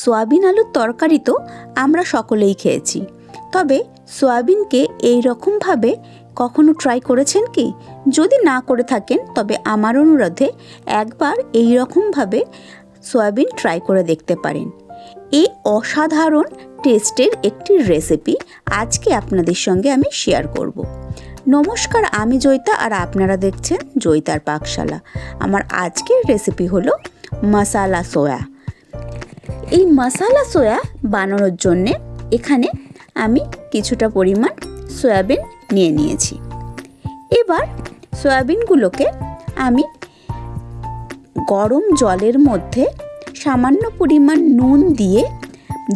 Soybean আলুর তরকারি তো আমরা সকলেই খেয়েছি। তবে সোয়াবিনকে এই রকমভাবে কখনো ট্রাই করেছেন কি? যদি না করে থাকেন, তবে আমার অনুরোধে একবার এই রকমভাবে সয়াবিন ট্রাই করে দেখতে পারেন। এই অসাধারণ টেস্টের একটি রেসিপি আজকে আপনাদের সঙ্গে আমি শেয়ার করব। নমস্কার, আমি জয়িতা আর আপনারা দেখছেন জয়িতার পাকশালা। আমার আজকের রেসিপি হলো মশালা সোয়া। এই মশালা সোয়া বানানোর জন্যে এখানে আমি কিছুটা পরিমাণ সয়াবিন নিয়ে নিয়েছি। এবার সয়াবিনগুলোকে আমি গরম জলের মধ্যে সামান্য পরিমাণ নুন দিয়ে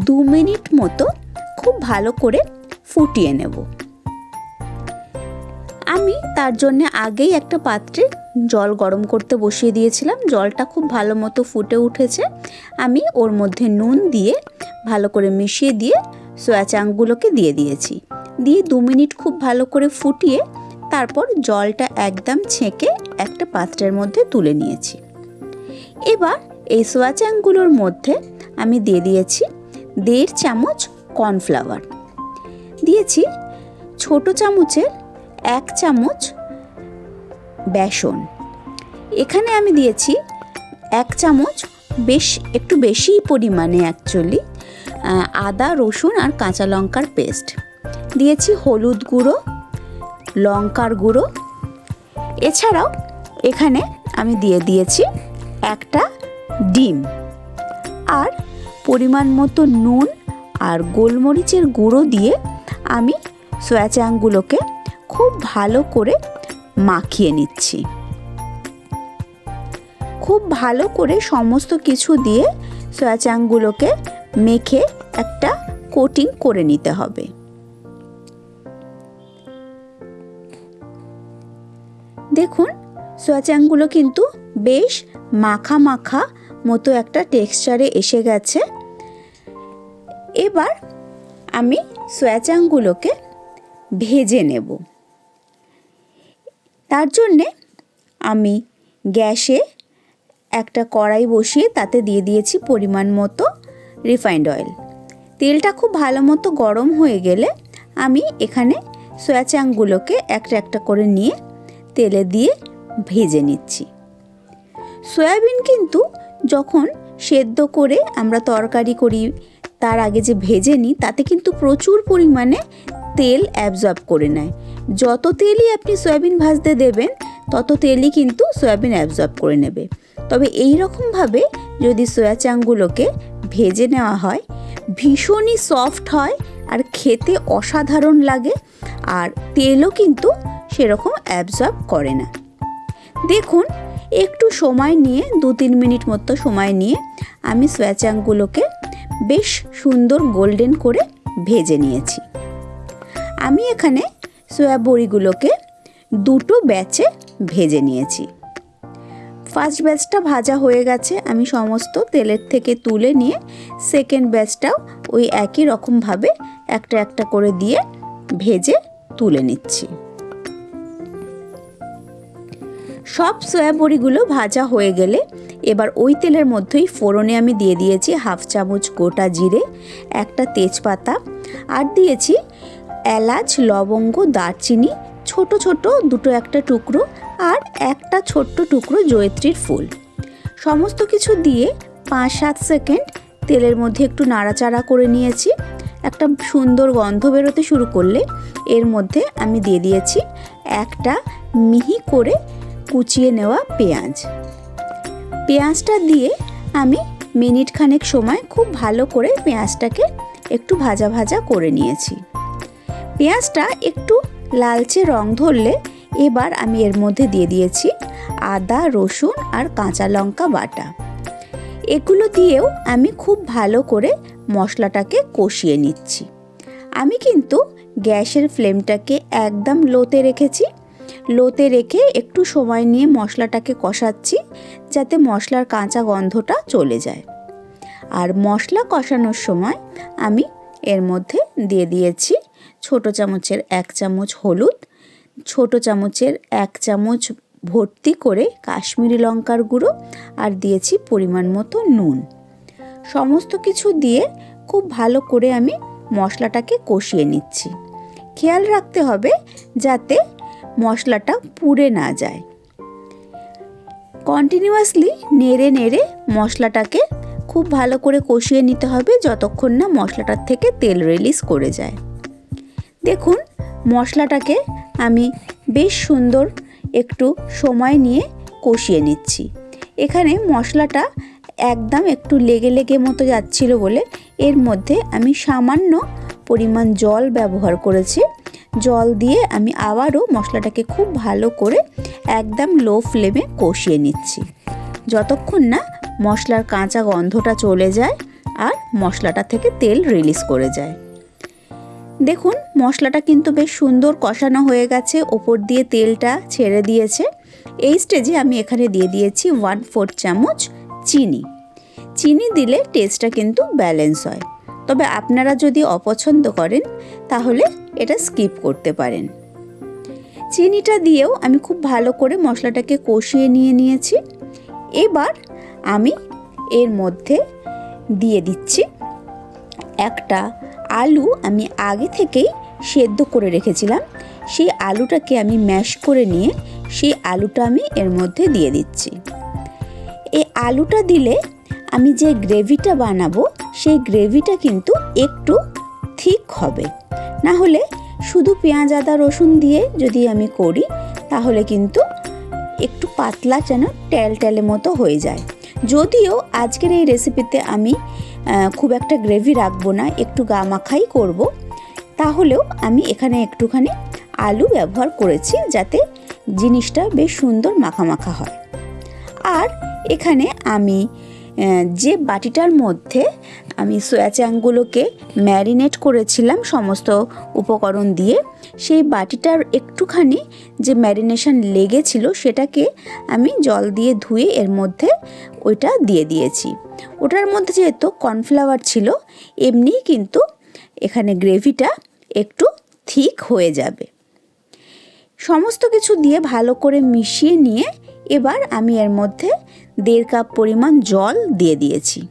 দু মিনিট মতো খুব ভালো করে ফুটিয়ে নেব। আমি তার জন্য আগেই একটা পাত্রে জল গরম করতে বসিয়ে দিয়েছিলাম। জলটা খুব ভালো মতো ফুটে উঠেছে। আমি ওর মধ্যে নুন দিয়ে ভালো করে মিশিয়ে দিয়ে সোয়া চাংগুলোকে দিয়ে দিয়েছি। দিয়ে দু মিনিট খুব ভালো করে ফুটিয়ে তারপর জলটা একদম ছেঁকে একটা পাত্রের মধ্যে তুলে নিয়েছি। এবার এই সোয়া চাংগুলোর মধ্যে আমি দিয়ে দিয়েছি দেড় চামচ কর্নফ্লাওয়ার দিয়েছি ছোট চামচের এক চামচ বেসন। এখানে আমি দিয়েছি এক চামচ বেশ, একটু বেশি পরিমাণে অ্যাকচুয়ালি আদা, রসুন আর কাঁচা লঙ্কার পেস্ট দিয়েছি হলুদ গুঁড়ো, লঙ্কার গুঁড়ো। এছাড়াও এখানে আমি দিয়ে দিয়েছি একটা ডিম। আর পরিমাণ মতো নুন আর গোলমরিচের গুঁড়ো দিয়ে আমি সয়া চাংগুলোকে খুব ভালো করে মাখিয়ে নিচ্ছি। খুব ভালো করে সমস্ত কিছু দিয়ে সয়া চাংগুলোকে মেখে একটা কোটিং করে নিতে হবে। দেখুন সোয়া চাংগুলো কিন্তু বেশ মাখা মাখা মতো একটা টেক্সচারে এসে গেছে। এবার আমি সোয়া চাংগুলোকে ভেজে নেব। তার জন্যে আমি গ্যাসে একটা কড়াই বসিয়ে তাতে দিয়ে দিয়েছি পরিমাণ মতো রিফাইন্ড অয়েল তেলটা খুব ভালো মতো গরম হয়ে গেলে আমি এখানে সয়া চাংগুলোকে একটা একটা করে নিয়ে তেলে দিয়ে ভেজে নিচ্ছি। সয়াবিন কিন্তু যখন সেদ্ধ করে আমরা তরকারি করি, তার আগে যে ভেজে নিই, তাতে কিন্তু প্রচুর পরিমাণে তেল অ্যাবজর্ব করে নেয়। যত তেলই আপনি সয়াবিন ভাজতে দেবেন, তত তেলই কিন্তু সয়াবিন অ্যাবজর্ব করে নেবে। তবে এই রকমভাবে যদি সয়া চাংগুলোকে ভেজে নেওয়া হয়, ভীষণই সফট হয় আর খেতে অসাধারণ লাগে আর তেলও কিন্তু সেরকম অ্যাবজর্ব করে না। দেখুন, একটু সময় নিয়ে, দু তিন মিনিট মতো সময় নিয়ে আমি সয়া চাংগুলোকে বেশ সুন্দর গোল্ডেন করে ভেজে নিয়েছি। আমি এখানে সয়া বড়িগুলোকে দুটো ব্যাচে ভেজে নিয়েছি। ফার্স্ট ব্যাচটা ভাজা হয়ে গেছে, আমি সমস্ত তেলের থেকে তুলে নিয়ে সেকেন্ড ব্যাচটাও ওই একই রকমভাবে একটা একটা করে দিয়ে ভেজে তুলে নিচ্ছি। সব সয়া বড়িগুলো ভাজা হয়ে গেলে এবার ওই তেলের মধ্যেই ফোড়নে আমি দিয়ে দিয়েছি হাফ চামচ গোটা জিরে, একটা তেজপাতা, আর দিয়েছি এলাচ, লবঙ্গ, দারচিনি, ছোট ছোট দুটো একটা টুকরো আর একটা ছোট্ট টুকরো জয়ত্রীর ফুল। সমস্ত কিছু দিয়ে পাঁচ সাত সেকেন্ড তেলের মধ্যে একটু নাড়াচাড়া করে নিয়েছি। একটা সুন্দর গন্ধ বেরোতে শুরু করলে এর মধ্যে আমি দিয়ে দিয়েছি একটা মিহি করে কুচিয়ে নেওয়া পেঁয়াজ। পেঁয়াজটা দিয়ে আমি মিনিট খানেক সময় খুব ভালো করে পেঁয়াজটাকে একটু ভাজা ভাজা করে নিয়েছি। পেঁয়াজটা একটু লালচে রং ধরলে এবার আমি এর মধ্যে দিয়ে দিয়েছি আদা, রসুন আর কাঁচা লঙ্কা বাটা। এগুলো দিয়েও আমি খুব ভালো করে মশলাটাকে কষিয়ে নিচ্ছি। আমি কিন্তু গ্যাসের ফ্লেমটাকে একদম লোতে রেখেছি। লোতে রেখে একটু সময় নিয়ে মশলাটাকে কষাচ্ছি যাতে মশলার কাঁচা গন্ধটা চলে যায়। আর মশলা কষানোর সময় আমি এর মধ্যে দিয়ে দিয়েছি ছোট চামচের এক চামচ হলুদ, ছোট চামচের এক চামচ ভর্তি করে কাশ্মীরি লঙ্কার গুঁড়ো আর দিয়েছি পরিমাণ মতো নুন। সমস্ত কিছু দিয়ে খুব ভালো করে আমি মশলাটাকে কষিয়ে নিচ্ছি। খেয়াল রাখতে হবে যাতে মশলাটা পুড়ে না যায়। কন্টিনিউয়াসলি নেড়ে নেড়ে মশলাটাকে খুব ভালো করে কষিয়ে নিতে হবে যতক্ষণ না মশলাটার থেকে তেল রিলিজ করে যায়। দেখুন, মশলাটাকে আমি বেশ সুন্দর একটু সময় নিয়ে কষিয়ে নিচ্ছি। এখানে মশলাটা একদম একটু লেগে লেগে মতো যাচ্ছিল বলে এর মধ্যে আমি সামান্য পরিমাণ জল ব্যবহার করেছি। জল দিয়ে আমি আবারও মশলাটাকে খুব ভালো করে একদম লো ফ্লেমে কষিয়ে নিচ্ছি। যতক্ষণ না মশলার কাঁচা গন্ধটা চলে যায় আর মশলাটা থেকে তেল রিলিজ করে যায়। দেখুন, মশলাটা কিন্তু বেশ সুন্দর কষানো হয়ে গেছে। ওপর দিয়ে তেলটা ছেড়ে দিয়েছে। এই স্টেজে আমি এখানে দিয়ে দিয়েছি ওয়ান ফোর চামচ চিনি। চিনি দিলে টেস্টটা কিন্তু ব্যালেন্স হয়। তবে আপনারা যদি অপছন্দ করেন, তাহলে এটা স্কিপ করতে পারেন। চিনিটা দিয়েও আমি খুব ভালো করে মশলাটাকে কষিয়ে নিয়ে নিয়েছি। এবার আমি এর মধ্যে দিয়ে দিচ্ছি একটা আলু আমি আগে থেকেই সেদ্ধ করে রেখেছিলাম। সেই আলুটাকে আমি ম্যাশ করে নিয়ে সেই আলুটা আমি এর মধ্যে দিয়ে দিচ্ছি। এই আলুটা দিলে আমি যে গ্রেভিটা বানাবো, সেই গ্রেভিটা কিন্তু একটু ঠিক হবে। না হলে শুধু পেঁয়াজ, আদা, রসুন দিয়ে যদি আমি করি, তাহলে কিন্তু একটু পাতলা যেন ট্যাল ট্যালে মতো হয়ে যায়। যদিও আজকের এই রেসিপিতে আমি খুব একটা গ্রেভি রাখব না, একটু গা মাখাই করব। তাহলেও আমি এখানে একটুখানি আলু ব্যবহার করেছি যাতে জিনিসটা বেশ সুন্দর মাখা মাখা হয়। আর এখানে আমি যে বাটিটার মধ্যে আমি সয়া চাংগুলোকে ম্যারিনেট করেছিলাম সমস্ত উপকরণ দিয়ে, সেই বাটিটার একটুখানি যে ম্যারিনেশন লেগেছিল সেটাকে আমি জল দিয়ে ধুয়ে এর মধ্যে ওইটা দিয়ে দিয়েছি। ওটার মধ্যে যেহেতু কর্নফ্লাওয়ার ছিল, এমনিই কিন্তু এখানে গ্রেভিটা একটু ঠিক হয়ে যাবে। সমস্ত কিছু দিয়ে ভালো করে মিশিয়ে নিয়ে এবার আমি এর মধ্যে দেড় কাপ পরিমাণ জল দিয়ে দিয়েছি।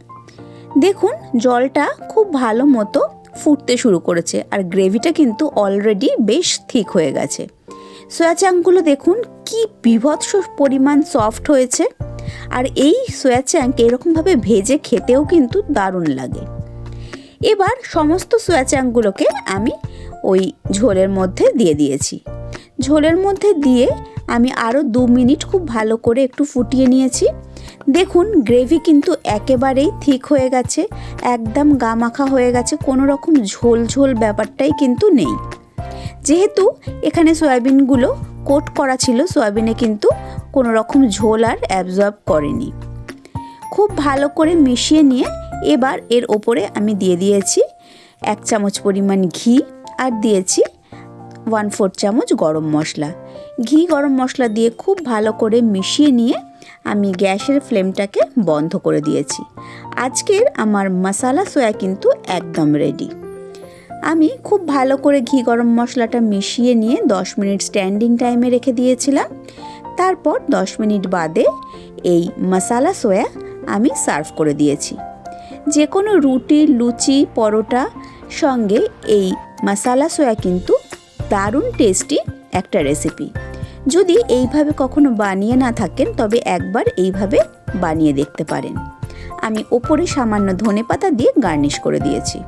দেখুন, জলটা খুব ভালো মতো ফুটতে শুরু করেছে আর গ্রেভিটা কিন্তু অলরেডি বেশ ঠিক হয়ে গেছে। সয়া চাংগুলো দেখুন, কি বিভৎস পরিমাণ সফট হয়েছে। আর এই সয়া চাংক এরকমভাবে ভেজে খেতেও কিন্তু দারুণ লাগে। এবার সমস্ত সোয়া চাংগুলোকে আমি ওই ঝোলের মধ্যে দিয়ে দিয়েছি। ঝোলের মধ্যে দিয়ে আমি আরও দু মিনিট খুব ভালো করে একটু ফুটিয়ে নিয়েছি। দেখুন গ্রেভি কিন্তু একেবারেই ঠিক হয়ে গেছে, একদম গা মাখা হয়ে গেছে, কোনো রকম ঝোল ঝোল ব্যাপারটাই কিন্তু নেই। যেহেতু এখানে সয়াবিনগুলো কোট করা ছিল, সয়াবিনে কিন্তু কোনো রকম ঝোল আর অ্যাবজর্ব করেনি। খুব ভালো করে মিশিয়ে নিয়ে এবার এর ওপরে আমি দিয়ে দিয়েছি এক চামচ পরিমাণ ঘি আর দিয়েছি ওয়ান ফোর চামচ গরম মশলা। ঘি, গরম মশলা দিয়ে খুব ভালো করে মিশিয়ে নিয়ে আমি গ্যাসের ফ্লেমটাকে বন্ধ করে দিয়েছি। আজকের আমার মশালা সোয়া কিন্তু একদম রেডি আমি খুব ভালো করে ঘি গরম মশলাটা মিশিয়ে নিয়ে 10 মিনিট স্ট্যান্ডিং টাইমে রেখে দিয়েছিলাম। তারপর 10 মিনিট বাদে এই মশালা সোয়া আমি সার্ভ করে দিয়েছি। যে কোনো রুটি, লুচি, পরোটা সঙ্গে এই মশালা সোয়া কিন্তু দারুণ টেস্টি একটা রেসিপি যদি এইভাবে কখনো বানিয়ে না থাকেন, তবে একবার এইভাবে বানিয়ে দেখতে পারেন। আমি ওপরে সামান্য ধনে পাতা দিয়ে গার্নিশ করে দিয়েছি।